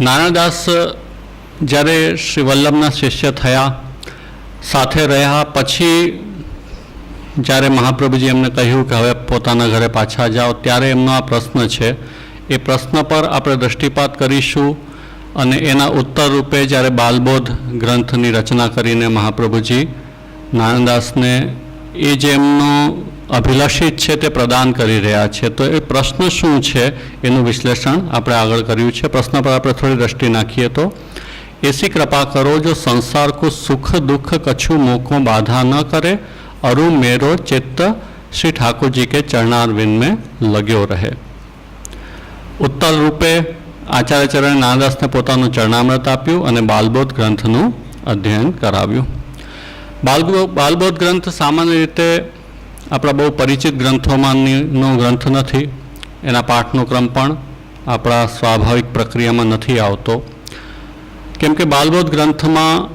નારાયણદાસ જ્યારે શ્રી વલ્લભના શિષ્ય થયા, સાથે રહ્યા, પછી જ્યારે મહાપ્રભુજી એમને કહ્યું કે હવે પોતાના ઘરે પાછા જાઓ, ત્યારે એમનો આ પ્રશ્ન છે. એ પ્રશ્ન પર આપણે દૃષ્ટિપાત કરીશું અને એના ઉત્તર રૂપે જ્યારે બાલબોધ ગ્રંથની રચના કરીને મહાપ્રભુજી નારાયણદાસને એ જે એમનો અભિલાષિત છે તે પ્રદાન કરી રહ્યા છે. તો એ પ્રશ્ન શું છે એનું વિશ્લેષણ આપણે આગળ કર્યું છે. પ્રશ્ન પર આપણે થોડી દ્રષ્ટિ નાખીએ તો, એસી કૃપા કરો જો સંસાર કો સુખ દુઃખ કછુ મોકો બાધા ન કરે, અરુ મેરો ચિત્ત શ્રી ઠાકોરજી કે ચરણારવિંદ મેં લગ્યો રહે. ઉત્તર રૂપે આચાર્ય ચરણ નાદાસને પોતાનું ચરણામૃત આપ્યું અને બાલબોધ ગ્રંથનું અધ્યયન કરાવ્યું. બાલબોધ ગ્રંથ સામાન્ય રીતે આપણા બહુ પરિચિત ગ્રંથોમાંનો ગ્રંથ નથી, એના પાઠનો ક્રમ પણ આપણા સ્વાભાવિક પ્રક્રિયામાં નથી આવતો. કેમ કે બાલબોધ ગ્રંથમાં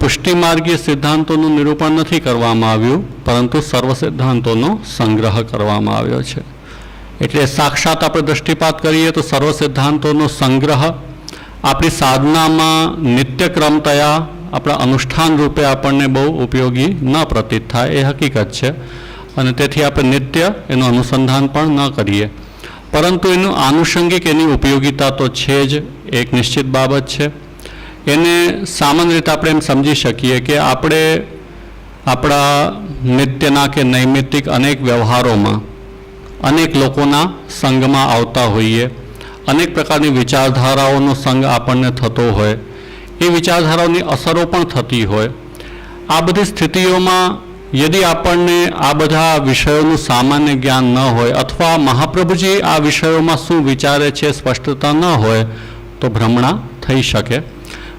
પુષ્ટિમાર્ગીય સિદ્ધાંતોનું નિરૂપણ નથી કરવામાં આવ્યું, પરંતુ સર્વ સિદ્ધાંતોનો સંગ્રહ કરવામાં આવ્યો છે. એટલે સાક્ષાત આપણે દૃષ્ટિપાત કરીએ તો સર્વ સિદ્ધાંતોનો સંગ્રહ આપણી સાધનામાં નિત્યક્રમતયા આપણા અનુષ્ઠાન રૂપે આપણને બહુ ઉપયોગી ન પ્રતીત થાય, એ હકીકત છે. અને તેથી આપણે નિત્ય એનું અનુસંધાન પણ ન કરીએ. પરંતુ એનું આનુષંગિક એની ઉપયોગિતા તો છે જ, એક નિશ્ચિત બાબત છે. એને સામાન્ય રીતે આપણે એમ સમજી શકીએ કે આપણે આપણા નિત્યના કે નૈમિત્તિક અનેક વ્યવહારોમાં અનેક લોકોના સંગમાં આવતા હોઈએ. અનેક પ્રકારની વિચારધારાઓનો સંગ આપણને થતો હોય. એ વિચારધારાઓની અસરો પણ થતી હોય. આ બધી સ્થિતિઓમાં યદિ આપણને આ બધા વિષયોનું સામાન્ય જ્ઞાન ન હોય અથવા મહાપ્રભુજી આ વિષયોમાં શું વિચારે છે સ્પષ્ટતા ન હોય, તો ભ્રમણા થઈ શકે.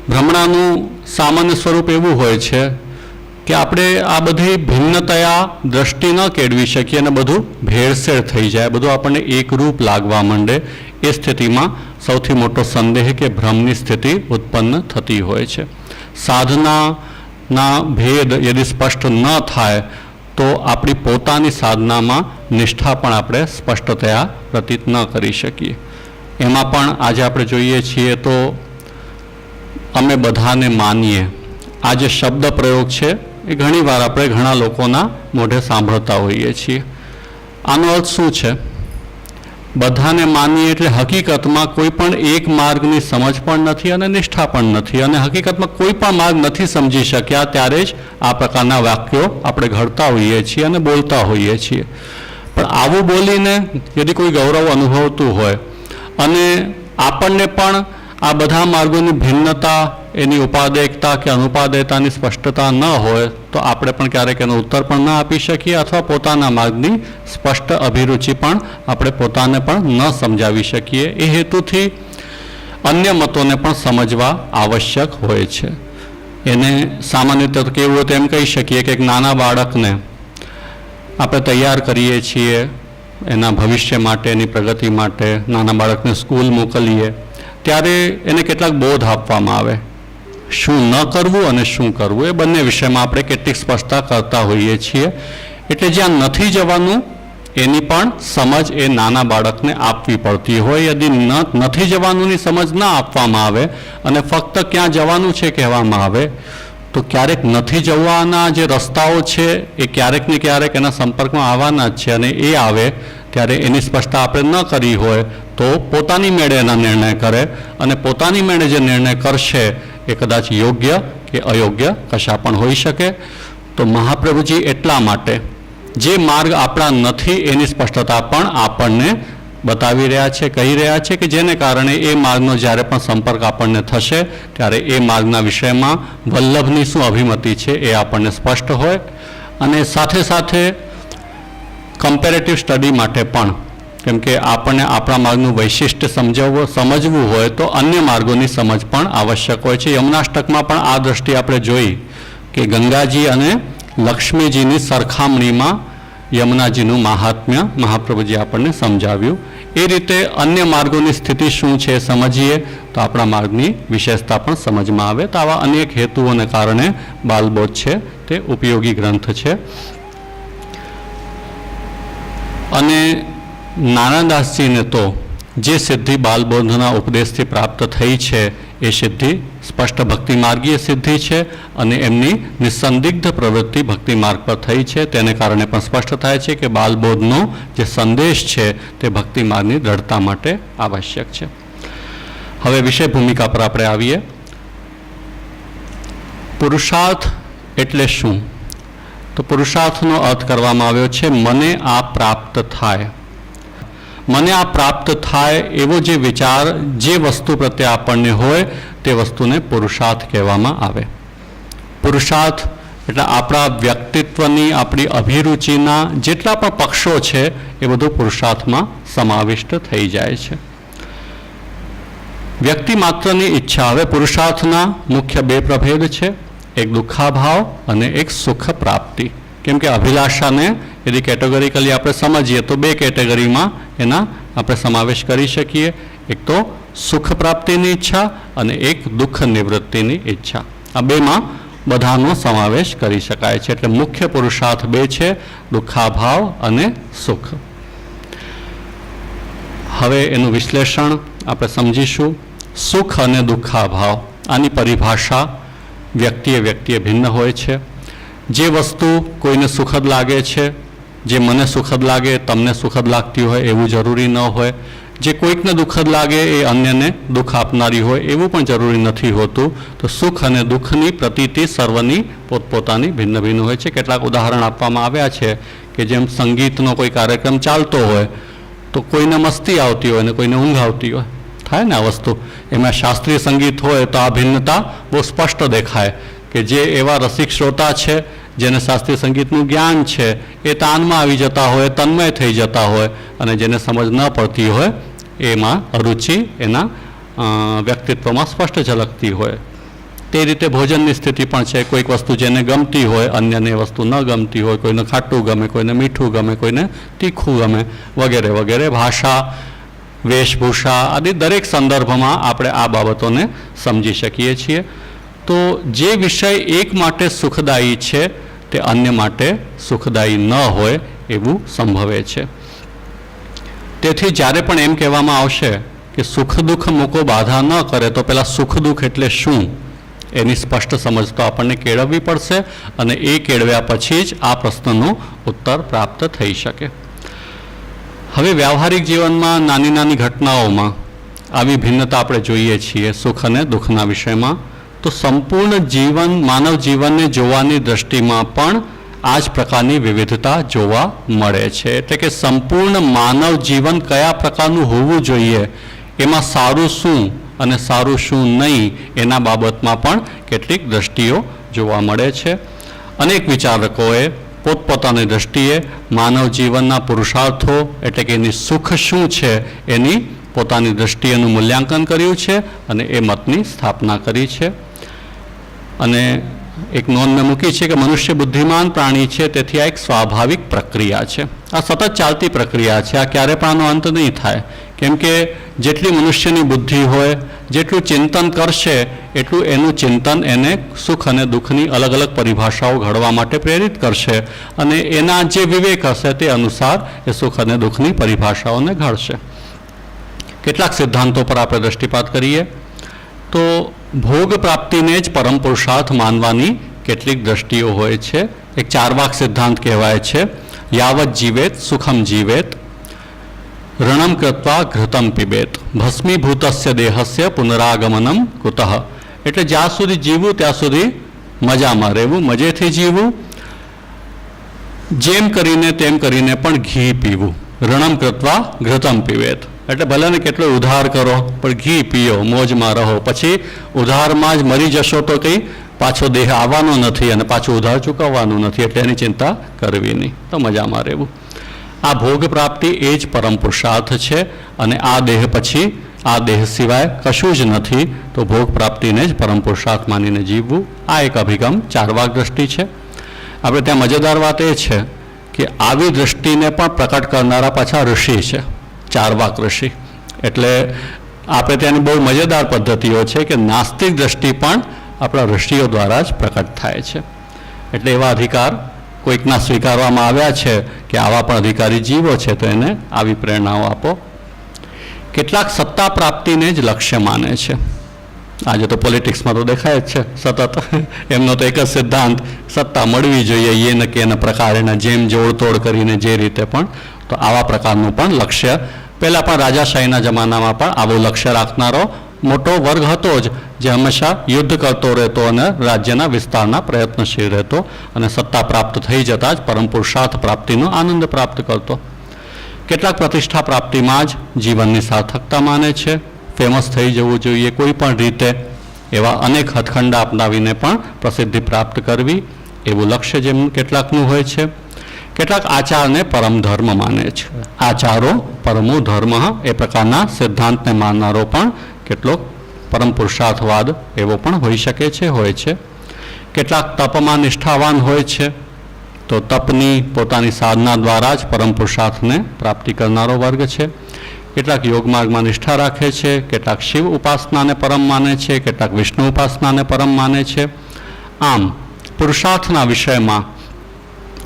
ભ્રમણાનું સામાન્ય સ્વરૂપ એવું હોય છે કે આપણે આ બધી ભિન્નતયા દ્રષ્ટિ ન કેળવી શકીએ અને બધું ભેળસેળ થઈ જાય, બધું આપણને એકરૂપ લાગવા માંડે એ સ્થિતિમાં સૌથી મોટો સંદેહ કે ભ્રમની સ્થિતિ ઉત્પન્ન થતી હોય છે. સાધનાના ભેદ યદિ સ્પષ્ટ ન થાય, તો આપણી પોતાની સાધનામાં નિષ્ઠા પણ આપણે સ્પષ્ટતયા પ્રતીત ન કરી શકીએ. એમાં પણ આજે આપણે જોઈએ છીએ તો અમે બધાને માનીએ. આ જે શબ્દ પ્રયોગ છે, એ ઘણીવાર આપણે ઘણા લોકોના મોઢે સાંભળતા હોઈએ છીએ. આનો અર્થ શું છે? બધાને માનીએ એટલે હકીકતમાં કોઈ પણ એક માર્ગની સમજ પણ નથી અને નિષ્ઠા પણ નથી અને હકીકતમાં કોઈ પણ માર્ગ નથી સમજી શક્યા ત્યારે જ આ પ્રકારના વાક્યો આપણે ઘડતા હોઈએ છીએ અને બોલતા હોઈએ છીએ. પણ આવું બોલીને યદિ કોઈ ગૌરવ અનુભવતું હોય અને આપણને પણ આ બધા માર્ગોની ભિન્નતા એની ઉપાદેકતા કે અનુપાદેયતાની સ્પષ્ટતા ન હોય, તો આપણે પણ ક્યારેક એનો ઉત્તર પણ ન આપી શકીએ અથવા પોતાના માર્ગની સ્પષ્ટ અભિરુચિ પણ આપણે પોતાને પણ ન સમજાવી શકીએ. એ હેતુથી અન્ય મતોને પણ સમજવા આવશ્યક હોય છે. એને સામાન્ય રીતે કેવું હોય તો એમ કહી શકીએ કે એક નાના બાળકને આપણે તૈયાર કરીએ છીએ એના ભવિષ્ય માટે, એની પ્રગતિ માટે, નાના બાળકને સ્કૂલ મોકલીએ, ત્યારે એને કેટલાક બોધ આપવામાં આવે. શું ન કરવું અને શું કરવું, એ બંને વિષયમાં આપણે કેટલીક સ્પષ્ટતા કરતા હોઈએ છીએ. એટલે જ્યાં નથી જવાનું, એની પણ સમજ એ નાના બાળકને આપવી પડતી હોય. યદિ નથી જવાનુંની સમજ ના આપવામાં આવે અને ફક્ત ક્યાં જવાનું છે કહેવામાં આવે, તો ક્યારેક નથી જવાના જે રસ્તાઓ છે, એ ક્યારેક ને ક્યારેક એના સંપર્કમાં આવવાના જ છે અને એ આવે ત્યારે એની સ્પષ્ટતા આપણે ન કરી હોય, તો પોતાની મેળે એના નિર્ણય કરે અને પોતાની મેળે જે નિર્ણય કરશે એ કદાચ યોગ્ય કે અયોગ્ય, કશા પણ હોઈ શકે. તો મહાપ્રભુજી એટલા માટે જે માર્ગ આપણા નથી એની સ્પષ્ટતા પણ આપણને બતાવી રહ્યા છે, કહી રહ્યા છે કે જેને કારણે એ માર્ગનો જ્યારે પણ સંપર્ક આપણને થશે, ત્યારે એ માર્ગના વિષયમાં વલ્લભની શું અભિમતિ છે એ આપણને સ્પષ્ટ હોય. અને સાથે સાથે કમ્પેરેટિવ સ્ટડી માટે પણ કેમ કે આપણને આપણા માર્ગનું વૈશિષ્ટ્ય સમજાવવું, સમજવું હોય તો અન્ય માર્ગોની સમજ પણ આવશ્યક હોય છે. યમુનાષ્ટકમાં પણ આ દ્રષ્ટિ આપણે જોઈ કે ગંગાજી અને લક્ષ્મીજીની સરખામણીમાં યમુનાજીનું મહાત્મ્ય, મહાપ્રભુજી આપણને સમજાવ્યું. એ રીતે અન્ય માર્ગોની સ્થિતિ શું છે સમજીએ તો આપણા માર્ગની વિશેષતા પણ સમજમાં આવે. તો આવા અનેક હેતુઓને કારણે બાલબોધ છે, તે ઉપયોગી ગ્રંથ છે. અને નારાયણદાસજીને તો જે સિદ્ધિ બાલબોધના ઉપદેશથી પ્રાપ્ત થઈ છે, એ સિદ્ધિ સ્પષ્ટ ભક્તિ માર્ગીય સિદ્ધિ છે અને એમની નિસંદિગ્ધ પ્રવૃત્તિ ભક્તિ માર્ગ પર થઈ છે. તેને કારણે પણ સ્પષ્ટ થાય છે કે બાલબોધનો જે સંદેશ છે, તે ભક્તિ માર્ગની દ્રઢતા માટે આવશ્યક છે. હવે વિષય ભૂમિકા પર આપણે આવીએ. પુરુષાર્થ એટલે શું? તો પુરુષાર્થનો અર્થ કરવામાં આવ્યો છે, મને આ પ્રાપ્ત થાય. મને આ પ્રાપ્ત થાય એવો જે વિચાર, જે વસ્તુ પ્રત્યે આપણને હોય, તે વસ્તુને પુરુષાર્થ કહેવામાં આવે. પુરુષાર્થ એટલે આપણા વ્યક્તિત્વની, આપણી અભિરુચિના જેટલા પણ પક્ષો છે, એ બધું પુરુષાર્થમાં સમાવિષ્ટ થઈ જાય છે. વ્યક્તિ માત્રની ઈચ્છા હવે પુરુષાર્થના, મુખ્ય બે પ્રભેદ છે, એક દુઃખાભાવ અને એક સુખ પ્રાપ્તિ. કેમ કે અભિલાષાને यदि કેટેગરીકલી આપણે સમજીએ તો બે કેટેગરીમાં એના આપણે સમાવેશ કરી શકીએ એક તો સુખ પ્રાપ્તિની ઈચ્છા અને એક દુઃખ નિવૃત્તિની ઈચ્છા આ બેમાં બધાનો સમાવેશ કરી શકાય છે એટલે મુખ્ય પુરુષાર્થ બે છે દુઃખાભાવ અને સુખ હવે એનું વિશ્લેષણ આપણે સમજીશું સુખ અને દુઃખાભાવ આની પરિભાષા વ્યક્તિએ વ્યક્તિએ ભિન્ન હોય છે જે વસ્તુ કોઈને સુખદ લાગે છે જે મને સુખદ લાગે, તમને સુખદ લાગતી હોય, એવું જરૂરી ન હોય. જે કોઈકને દુઃખદ લાગે, એ અન્યને દુઃખ આપનારી હોય, એવું પણ જરૂરી નથી હોતું. તો સુખ અને દુઃખની પ્રતીતિ સર્વની પોતપોતાની ભિન્ન ભિન્ન હોય છે. કેટલાક ઉદાહરણ આપવામાં આવ્યા છે કે જેમ સંગીતનો કોઈ કાર્યક્રમ ચાલતો હોય, તો કોઈને મસ્તી આવતી હોય ને કોઈને ઊંઘ આવતી હોય. થાય ને આ વસ્તુ. એમાં શાસ્ત્રીય સંગીત હોય તો આ ભિન્નતા બહુ સ્પષ્ટ દેખાય કે જે એવા રસિક શ્રોતા છે જેને શાસ્ત્રીય સંગીતનું જ્ઞાન છે, એ તાનમાં આવી જતા હોય, તન્મય થઈ જતા હોય અને જેને સમજ ન પડતી હોય, એમાં અરુચિ એના વ્યક્તિત્વમાં સ્પષ્ટ ઝલકતી હોય. તે રીતે ભોજનની સ્થિતિ પણ છે. કોઈક વસ્તુ જેને ગમતી હોય, અન્યને વસ્તુ ન ગમતી હોય, કોઈને ખાટું ગમે, કોઈને મીઠું ગમે, કોઈને તીખું ગમે, વગેરે વગેરે. ભાષા, વેશભૂષા આદિ દરેક સંદર્ભમાં આપણે આ બાબતોને સમજી શકીએ છીએ. તો જે વિષય એક માટે સુખદાયી છે, તે અન્ય માટે સુખદાયી ન હોય એવું સંભવે છે. તેથી જ્યારે પણ એમ કહેવામાં આવશે કે સુખ દુઃખ મૂકો, બાધા ન કરે, તો પહેલાં સુખ દુઃખ એટલે શું? એની સ્પષ્ટ સમજ તો આપણને કેળવવી પડશે અને એ કેળવ્યા પછી જ આ પ્રશ્નનો ઉત્તર પ્રાપ્ત થઈ શકે. હવે વ્યવહારિક જીવનમાં નાની નાની ઘટનાઓમાં આવી ભિન્નતા આપણે જોઈએ છીએ, સુખ અને દુઃખના વિષયમાં. તો સંપૂર્ણ જીવન, માનવ જીવનને જોવાની દ્રષ્ટિમાં પણ આ જ પ્રકારની વિવિધતા જોવા મળે છે. એટલે કે સંપૂર્ણ માનવ જીવન કયા પ્રકારનું હોવું જોઈએ, એમાં સારું શું અને સારું શું નહીં, એના બાબતમાં પણ કેટલીક દ્રષ્ટિઓ જોવા મળે છે. અનેક વિચારકોએ પોતપોતાની દ્રષ્ટિએ માનવ જીવનના પુરુષાર્થો એટલે કે એની સુખ શું છે, એની પોતાની દ્રષ્ટિએનું મૂલ્યાંકન કર્યું છે અને એ મતની સ્થાપના કરી છે. અને એક નોંધ મેં મૂકી છે કે મનુષ્ય બુદ્ધિમાન પ્રાણી છે, તેથી આ એક સ્વાભાવિક પ્રક્રિયા છે. આ સતત ચાલતી પ્રક્રિયા છે, આ ક્યારે પણ આનો અંત નહીં થાય. કેમ કે જેટલી મનુષ્યની બુદ્ધિ હોય, જેટલું ચિંતન કરશે, એટલું એનું ચિંતન એને સુખ અને દુઃખની અલગ અલગ પરિભાષાઓ ઘડવા માટે પ્રેરિત કરશે અને એના જે વિવેક હશે તે અનુસાર એ સુખ અને દુઃખની પરિભાષાઓને ઘડશે. કેટલાક સિદ્ધાંતો પર આપણે દ્રષ્ટિપાત કરીએ તો ભોગ પ્રાપ્તિને જ પરમ પુરુષાર્થ માનવાની કેટલીક દ્રષ્ટિઓ હોય છે. એક ચારવાક સિદ્ધાંત કહેવાય છે. યાવત જીવેત, સુખમ જીવેત ઋણમ કૃત્વા ઘૃતમ પીબેત. ભસ્મીભૂતસ્ય દેહસ્ય પુનરાગમનમ કુતઃ. એટલે જ્યાં સુધી જીવવું, ત્યાં સુધી મજામાં રહેવું, મજેથી જીવવું. જેમ કરીને તેમ કરીને પણ ઘી પીવું. ઋણમ કૃત્વા ઘૃતમ પીવેત એટલે ભલે ને કેટલો ઉધાર કરો, પણ ઘી પીઓ, મોજમાં રહો. પછી ઉધારમાં જ મરી જશો તો કંઈ પાછો દેહ આવવાનો નથી અને પાછો ઉધાર ચૂકવવાનો નથી, એટલે એની ચિંતા કરવી નહીં. તો મજામાં રહેવું. આ ભોગ પ્રાપ્તિ એ જ પરમ પુરુષાર્થ છે અને આ દેહ પછી, આ દેહ સિવાય કશું જ નથી. તો ભોગ પ્રાપ્તિને જ પરમ પુરુષાર્થ માનીને જીવવું આ એક અભિગમ ચારવાક દ્રષ્ટિ છે. આપણે ત્યાં મજેદાર વાત એ છે કે આવી દ્રષ્ટિને પણ પ્રકટ કરનારા પાછા ઋષિ છે. ચારવાક ઋષિ. એટલે આપણે ત્યાંની બહુ મજેદાર પદ્ધતિઓ છે કે નાસ્તિક દ્રષ્ટિ પણ આપણા ઋષિઓ દ્વારા જ પ્રકટ થાય છે. એટલે એવા અધિકાર કોઈકના સ્વીકારવામાં આવ્યા છે કે આવા પણ અધિકારી જીવો છે, તો એને આવી પ્રેરણાઓ આપો. કેટલાક સત્તા પ્રાપ્તિને જ લક્ષ્ય માને છે. આજે તો પોલિટિક્સમાં તો દેખાય જ છે, સતત. એમનો તો એક જ સિદ્ધાંત, સત્તા મળવી જોઈએ એ ન કે એના પ્રકારેના જેમ જોડતોડ કરીને જે રીતે પણ તો આવા પ્રકારનું પણ લક્ષ્ય પહેલાં પણ રાજાશાહીના જમાનામાં પણ આવું લક્ષ્ય રાખનારો મોટો વર્ગ હતો જ, જે હંમેશા યુદ્ધ કરતો રહેતો અને રાજ્યના વિસ્તારના પ્રયત્નશીલ રહેતો અને સત્તા પ્રાપ્ત થઈ જતાં જ પરમ પુરુષાર્થ પ્રાપ્તિનો આનંદ પ્રાપ્ત કરતો. કેટલાક પ્રતિષ્ઠા પ્રાપ્તિમાં જ જીવનની સાર્થકતા માને છે. ફેમસ થઈ જવું જોઈએ કોઈ પણ રીતે, એવા અનેક હથખંડા અપનાવીને પણ પ્રસિદ્ધિ પ્રાપ્ત કરવી, એવું લક્ષ્ય જેમ કેટલાકનું હોય છે. કેટલાક આચારને પરમ ધર્મ માને છે. આચારો પરમો ધર્મ એ પ્રકારના સિદ્ધાંતને માનનારો પણ કેટલોક પરમ પુરુષાર્થવાદ એવો પણ હોઈ શકે છે, હોય છે. કેટલાક તપમાં નિષ્ઠાવાન હોય છે, તો તપની પોતાની સાધના દ્વારા જ પરમ પુરુષાર્થને પ્રાપ્તિ કરનારો વર્ગ છે. કેટલાક યોગ માર્ગમાં નિષ્ઠા રાખે છે, કેટલાક શિવ ઉપાસનાને પરમ માને છે, કેટલાક વિષ્ણુ ઉપાસનાને પરમ માને છે. આમ પુરુષાર્થના વિષયમાં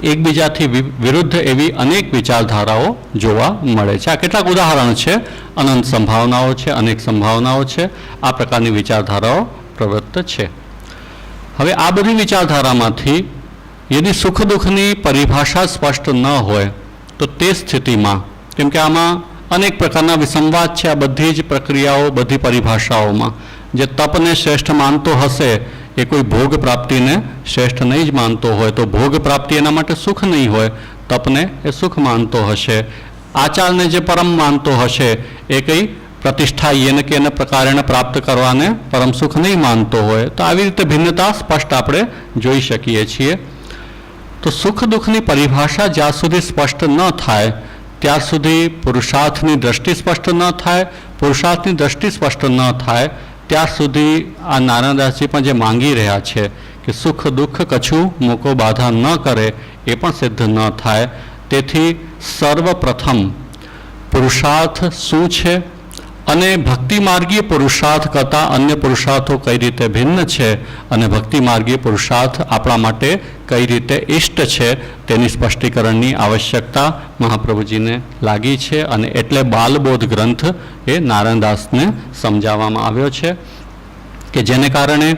એકબીજાથી વિરુદ્ધ એવી અનેક વિચારધારાઓ જોવા મળે છે. આ કેટલાક ઉદાહરણ છે. અનંત સંભાવનાઓ છે, અનેક સંભાવનાઓ છે. આ પ્રકારની વિચારધારાઓ પ્રવૃત્ત છે. હવે આ બધી વિચારધારામાંથી યદિ સુખ દુઃખની પરિભાષા સ્પષ્ટ ન હોય, તો તે સ્થિતિમાં, કેમ કે આમાં અનેક પ્રકારના વિસંવાદ છે, આ બધી જ પ્રક્રિયાઓ, બધી પરિભાષાઓમાં. જે તપને શ્રેષ્ઠ માનતો હશે એ કોઈ ભોગ પ્રાપ્તિને શ્રેષ્ઠ નહીં જ માનતો હોય, તો ભોગ પ્રાપ્તિ એના માટે સુખ નહીં હોય, તપને એ સુખ માનતો હશે. આચારને જે પરમ માનતો હશે, એ કંઈ પ્રતિષ્ઠા એને કે એને પ્રકારે પ્રાપ્ત કરવાને પરમ સુખ નહીં માનતો હોય. તો આવી રીતે ભિન્નતા સ્પષ્ટ આપણે જોઈ શકીએ છીએ. તો સુખ દુઃખની પરિભાષા જ્યાં સુધી સ્પષ્ટ ન થાય, ત્યાર સુધી પુરુષાર્થની દ્રષ્ટિ સ્પષ્ટ ન થાય, પુરુષાર્થની દ્રષ્ટિ સ્પષ્ટ ન થાય ત્યાર સુધી આ નારાયણદાસજી પણ જે માંગી રહ્યા છે કે સુખ દુઃખ કછું મૂકો બાધા ન કરે, એ પણ સિદ્ધ ન થાય. તેથી સર્વપ્રથમ પુરુષાર્થ શું છે? અને ભક્તિ માર્ગીય પુરુષાર્થ કરતાં અન્ય પુરુષાર્થો કઈ રીતે ભિન્ન છે અને ભક્તિ માર્ગીય પુરુષાર્થ આપણા માટે કઈ રીતે ઇષ્ટ છે તેની સ્પષ્ટીકરણની આવશ્યકતા મહાપ્રભુજીને લાગી છે અને એટલે બાલબોધ ગ્રંથ એ નારાયણદાસને સમજાવવામાં આવ્યો છે કે જેને કારણે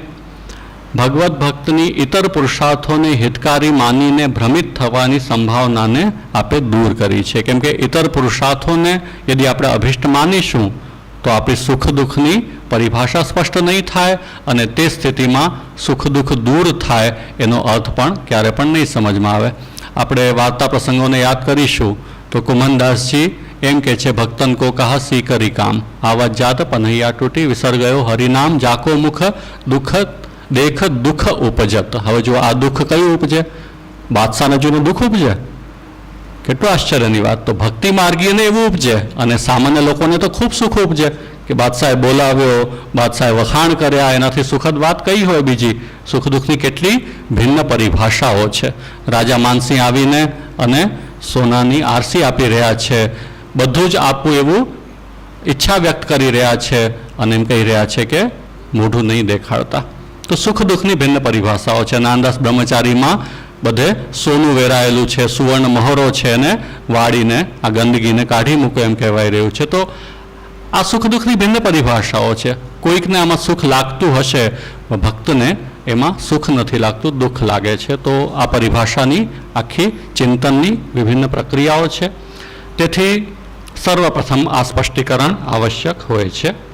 ભગવત ભક્તની ઇતર પુરુષાર્થોને હિતકારી માનીને ભ્રમિત થવાની સંભાવનાને આપે દૂર કરી છે. કેમ કે ઇતર પુરુષાર્થોને યદિ આપણે અભિષ્ટ માનીશું તો આપણી સુખ દુઃખની પરિભાષા સ્પષ્ટ નહીં થાય અને તે સ્થિતિમાં સુખ દુઃખ દૂર થાય એનો અર્થ પણ ક્યારે પણ નહીં સમજમાં આવે. આપણે વાર્તા પ્રસંગોને યાદ કરીશું તો કુમનદાસજી એમ કે છે, ભક્તન કો કહા સી કરી કામ. આવા જાત પનૈયા તૂટી વિસર્ગયો હરિનામ જાકો મુખ દુઃખ દેખ દુઃખ ઉપજત. હવે જો આ દુઃખ કયું ઉપજે? બાદશાહને જોઈને દુઃખ ઉપજે? કેટલું આશ્ચર્યની વાત. તો ભક્તિ માર્ગીને એવું ઉપજે. અને સામાન્ય લોકોને તો ખૂબ સુખ ઉપજે કે બાદશાહે બોલાવ્યો, બાદશાહે વખાણ કર્યા, એનાથી સુખદ વાત કઈ હોય બીજી? સુખ દુઃખની કેટલી ભિન્ન પરિભાષાઓ છે. રાજા માનસિંહ આવીને અને સોનાની આરસી આપી રહ્યા છે. બધું જ આપવું એવું ઈચ્છા વ્યક્ત કરી રહ્યા છે અને એમ કહી રહ્યા છે કે મોઢું નહીં દેખાડતા. તો સુખ દુઃખની ભિન્ન પરિભાષાઓ છે. નાનદાસ બ્રહ્મચારીમાં બધે સોનું વેરાયેલું છે, સુવર્ણ મહોરો છે ને વાળીને આ ગંદકીને કાઢી મૂકો એમ કહેવાય રહ્યું છે. તો આ સુખ દુઃખની ભિન્ન પરિભાષાઓ છે. કોઈકને આમાં સુખ લાગતું હશે, ભક્તને એમાં સુખ નથી લાગતું, દુઃખ લાગે છે. તો આ પરિભાષાની આખી ચિંતનની વિભિન્ન પ્રક્રિયાઓ છે. તેથી સર્વપ્રથમ આ સ્પષ્ટીકરણ આવશ્યક હોય છે.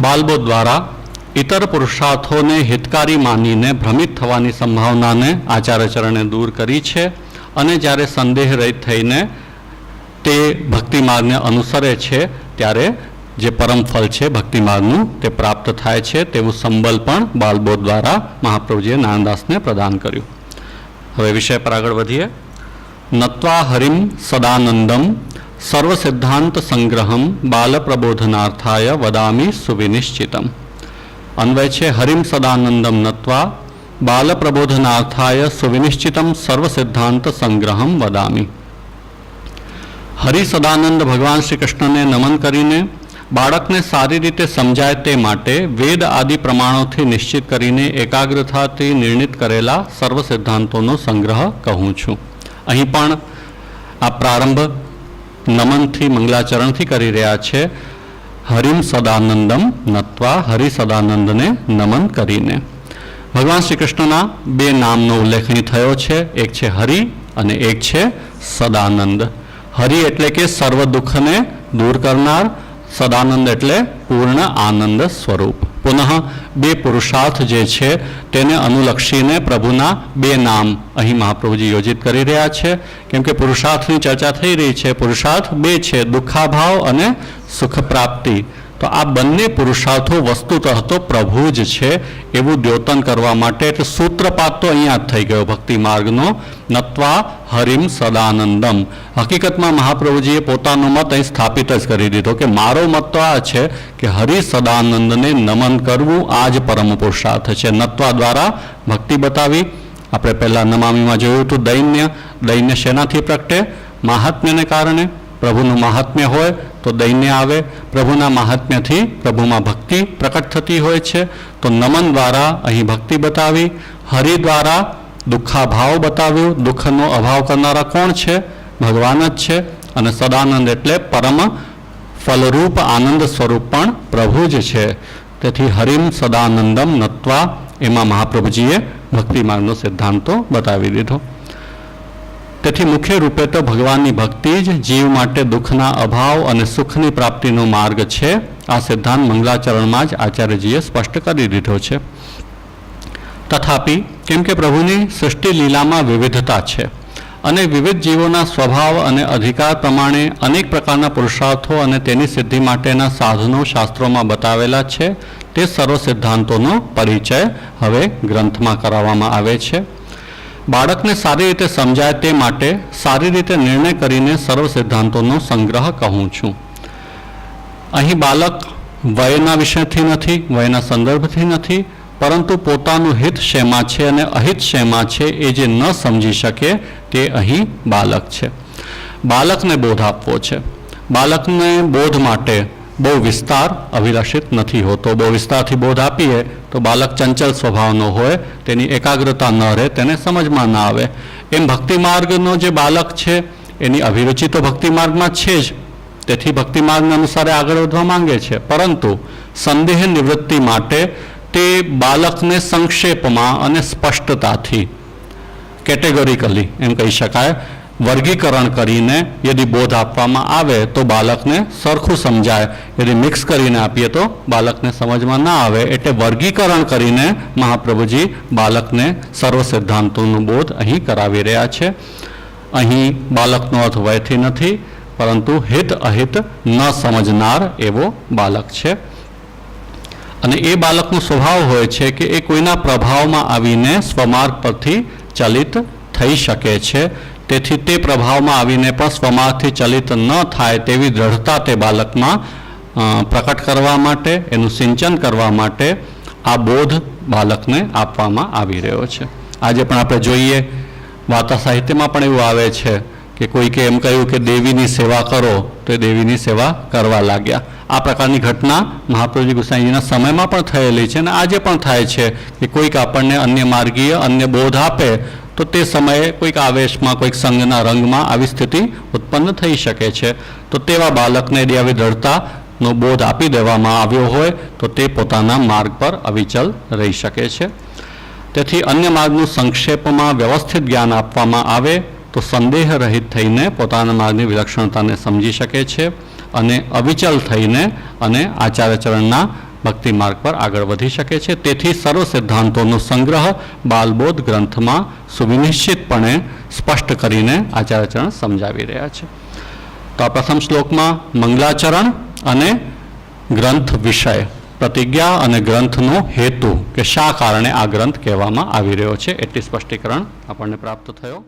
બાલ્બો દ્વારા ઇતર પુરુષાર્થોને હિતકારી માનીને ભ્રમિત થવાની સંભાવનાને આચાર્યચરણે દૂર કરી છે અને જ્યારે સંદેહ રહિત થઈને તે ભક્તિ માર્ગને અનુસરે છે, ત્યારે જે પરમ ફલ છે ભક્તિ માર્ગનું તે પ્રાપ્ત થાય છે તેવું સંબલ પણ બાલબોધ દ્વારા મહાપ્રભુજીએ નાનદાસને પ્રદાન કર્યું. હવે વિષય પર આગળ વધીએ. નત્વા હરિમ સદાનંદમ સર્વસિદ્ધાંત સંગ્રહમ બાલ પ્રબોધનાર્થાય વદામી સુવિનિશ્ચિતમ. અન્વય છે હરિમ સદાનંદમ નત્વા બાલ પ્રબોધનાર્થાય સુવિનિશ્ચિતમ સર્વ સિદ્ધાંત સંગ્રહમ વદામી હરિ સદાનંદ ભગવાન શ્રી કૃષ્ણને નમન કરીને બાળકને સારી રીતે સમજાય તે માટે વેદ આદિ પ્રમાણોથી નિશ્ચિત કરીને એકાગ્રતાથી નિર્ણિત કરેલા સર્વ સિદ્ધાંતોનો સંગ્રહ કહું છું અહીં પણ આ પ્રારંભ નમનથી મંગલાચરણથી કરી રહ્યા છે હરિમ સદાનંદમ નત્વા હરિ સદાનંદને નમન કરીને ભગવાન શ્રી કૃષ્ણના બે નામનો ઉલ્લેખ અહીં થયો છે એક છે હરિ અને એક છે સદાનંદ હરિ એટલે કે સર્વ દુઃખને દૂર કરનાર સદાનંદ એટલે પૂર્ણ આનંદ સ્વરૂપ પુનઃ બે પુરુષાર્થ જે છે તેને અનુલક્ષીને પ્રભુના બે નામ અહીં મહાપ્રભુજી યોજિત કરી રહ્યા છે. કેમ કે પુરુષાર્થની ચર્ચા થઈ રહી છે. પુરુષાર્થ બે છે, દુઃખાભાવ અને સુખ પ્રાપ્તિ તો આ બંને પુરુષાર્થો વસ્તુતઃ તો પ્રભુ જ છે એવું દ્યોતન કરવા માટે. એટલે સૂત્રપાત તો અહીંયા જ થઈ ગયો ભક્તિ માર્ગનો. નત્વા હરિમ સદાનંદમ. હકીકતમાં મહાપ્રભુજીએ પોતાનો મત અહીં સ્થાપિત જ કરી દીધો કે મારો મત તો આ છે કે હરિ સદાનંદને નમન કરવું આ જ પરમ પુરુષાર્થ છે. નત્વા દ્વારા ભક્તિ બતાવી. આપણે પહેલાં નમામીમાં જોયું હતું દૈન્ય. દૈન્ય શેનાથી પ્રગટે? મહાત્મ્યને કારણે. પ્રભુનું મહાત્મ્ય હોય તો દૈન્ય આવે. પ્રભુના મહાત્મ્યથી પ્રભુમાં ભક્તિ પ્રકટ થતી હોય છે. તો નમન દ્વારા અહીં ભક્તિ બતાવી, હરિ દ્વારા દુઃખાભાવ બતાવ્યું. દુઃખનો અભાવ કરનારા કોણ છે? ભગવાન જ છે અને સદાનંદ એટલે પરમ ફલરૂપ આનંદ સ્વરૂપ પણ પ્રભુ જ છે. તેથી હરિમ સદાનંદમ નત્વા એમાં મહાપ્રભુજીએ ભક્તિ માર્ગનો સિદ્ધાંતો બતાવી દીધો. તેથી મુખ્ય રૂપે તો ભગવાનની ભક્તિ જ જીવ માટે દુઃખના અભાવ અને સુખની પ્રાપ્તિનો માર્ગ છે. આ સિદ્ધાંત મંગલાચરણમાં જ આચાર્યજીએ સ્પષ્ટ કરી દીધો છે. તથાપિ, કેમ કે પ્રભુની સૃષ્ટિ લીલામાં વિવિધતા છે અને વિવિધ જીવોના સ્વભાવ અને અધિકાર પ્રમાણે અનેક પ્રકારના પુરુષાર્થો અને તેની સિદ્ધિ માટેના સાધનો શાસ્ત્રોમાં બતાવેલા છે. તે સર્વ સિદ્ધાંતોનો પરિચય હવે ગ્રંથમાં કરાવવામાં આવે છે. બાળકને સારી રીતે સમજાય તે માટે સારી રીતે નિર્ણય કરીને સર્વ સિદ્ધાંતોનો સંગ્રહ કહું છું. અહીં બાળક વયના વિષયથી નથી, વયના સંદર્ભથી નથી, પરંતુ પોતાનું હિત શેમાં છે અને અહિત શેમાં છે એ જે ન સમજી શકે તે અહીં બાળક છે. બાળકને બોધ આપવો છે. બાળકને બોધ માટે બહુ વિસ્તાર અભિલાષિત નથી હોતો. બહુ વિસ્તારથી બોધ આપીએ તો બાળક ચંચલ સ્વભાવનો હોય, તેની એકાગ્રતા ન રહે, તેને સમજમાં ના આવે. એમ ભક્તિ માર્ગનો જે બાળક છે, એની અભિરુચિ તો ભક્તિ માર્ગમાં છે જ. તેથી ભક્તિ માર્ગના અનુસારે આગળ વધવા માંગે છે. પરંતુ સંદેહ નિવૃત્તિ માટે તે બાળકને સંક્ષેપમાં અને સ્પષ્ટતાથી, કેટેગોરિકલી એમ કહી શકાય વર્ગીકરણ કરીને યદિ બોધ આપવામાં આવે તો બાળકને સરખું સમજાય. યદિ મિક્સ કરીને આપીએ તો બાળકને સમજમાં ના આવે. એટલે વર્ગીકરણ કરીને મહાપ્રભુજી બાળકને સર્વ સિદ્ધાંતોનો બોધ અહીં કરાવી રહ્યા છે. અહીં બાળકનો અર્થ વયથી નથી, પરંતુ હિત અહિત ન સમજનાર એવો બાળક છે. અને એ બાળકનો સ્વભાવ હોય છે કે એ કોઈના પ્રભાવમાં આવીને સ્વમાર્ગ પરથી ચલિત થઈ શકે છે. તેથી તે પ્રભાવમાં આવીને પણ સ્વમાર્ગથી ચલિત ન થાય તેવી દ્રઢતા તે બાળકમાં પ્રકટ કરવા માટે, એનું સિંચન કરવા માટે આ બોધ બાળકને આપવામાં આવી રહ્યો છે. આજે પણ આપણે જોઈએ, વાર્તા સાહિત્યમાં પણ એવું આવે છે કે કોઈકે એમ કહ્યું કે દેવીની સેવા કરો, તો એ દેવીની સેવા કરવા લાગ્યા. આ પ્રકારની ઘટના મહાપ્રભુજી ગુસાઈજીના સમયમાં પણ થયેલી છે અને આજે પણ થાય છે કે કોઈક આપણને અન્ય માર્ગીય, અન્ય બોધ આપે તો તે સમયે કોઈક આવેશમાં, કોઈક સંઘના રંગમાં આવી સ્થિતિ ઉત્પન્ન થઈ શકે છે. તો તેવા બાળકને આવી દ્રઢતાનો બોધ આપી દેવામાં આવ્યો હોય, તો તે પોતાના માર્ગ પર અવિચલ રહી શકે છે. તેથી અન્ય માર્ગનું સંક્ષેપમાં વ્યવસ્થિત જ્ઞાન આપવામાં આવે, તો સંદેહ રહિત થઈને પોતાના માર્ગની વિલક્ષણતાને સમજી શકે છે અને અવિચલ થઈને અને આચાર્યચરણના ભક્તિ માર્ગ પર આગળ વધી શકે છે. તેથી સર્વ સિદ્ધાંતોનો સંગ્રહ બાલબોધ ગ્રંથમાં સુવિનિશ્ચિતપણે સ્પષ્ટ કરીને આચાર્યચરણ સમજાવી રહ્યા છે. તો આ પ્રથમ શ્લોકમાં મંગલાચરણ અને ગ્રંથ વિષય, પ્રતિજ્ઞા અને ગ્રંથનો હેતુ કે શા કારણે આ ગ્રંથ કહેવામાં આવી રહ્યો છે. એટલી સ્પષ્ટીકરણ આપણને પ્રાપ્ત થયો.